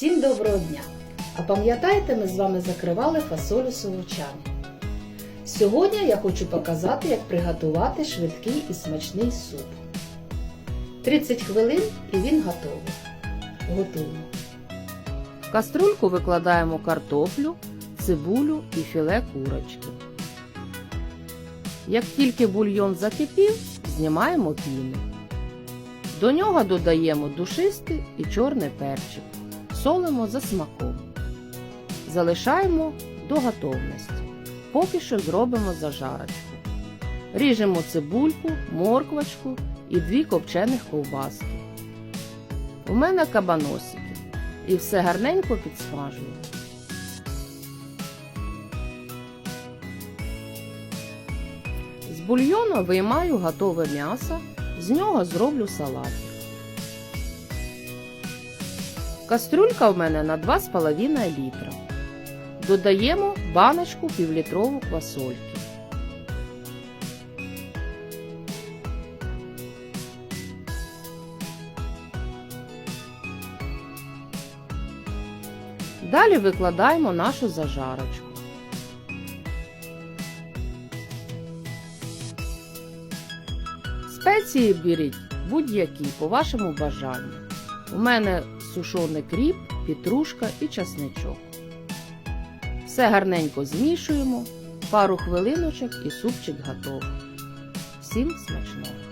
Всім доброго дня! А пам'ятаєте, ми з вами закривали фасолю солочани. Сьогодні я хочу показати, як приготувати швидкий і смачний суп. 30 хвилин і він готовий. Готуємо. В каструльку викладаємо картоплю, цибулю і філе курочки. Як тільки бульйон закипів, знімаємо піну. До нього додаємо душистий і чорний перчик. Солимо за смаком. Залишаємо до готовності. Поки що зробимо зажарочку. Ріжемо цибульку, морквочку і дві копчених ковбаски. У мене кабаносики. І все гарненько підсмажую. З бульйону виймаю готове м'ясо, з нього зроблю салат. Кастрюлька в мене на 2,5 літра. Додаємо баночку півлітрову квасольки. Далі викладаємо нашу зажарочку. Спеції беріть будь-які по вашому бажанню. У мене сушоний кріп, петрушка і часничок. Все гарненько змішуємо, пару хвилиночок і супчик готовий. Всім смачного!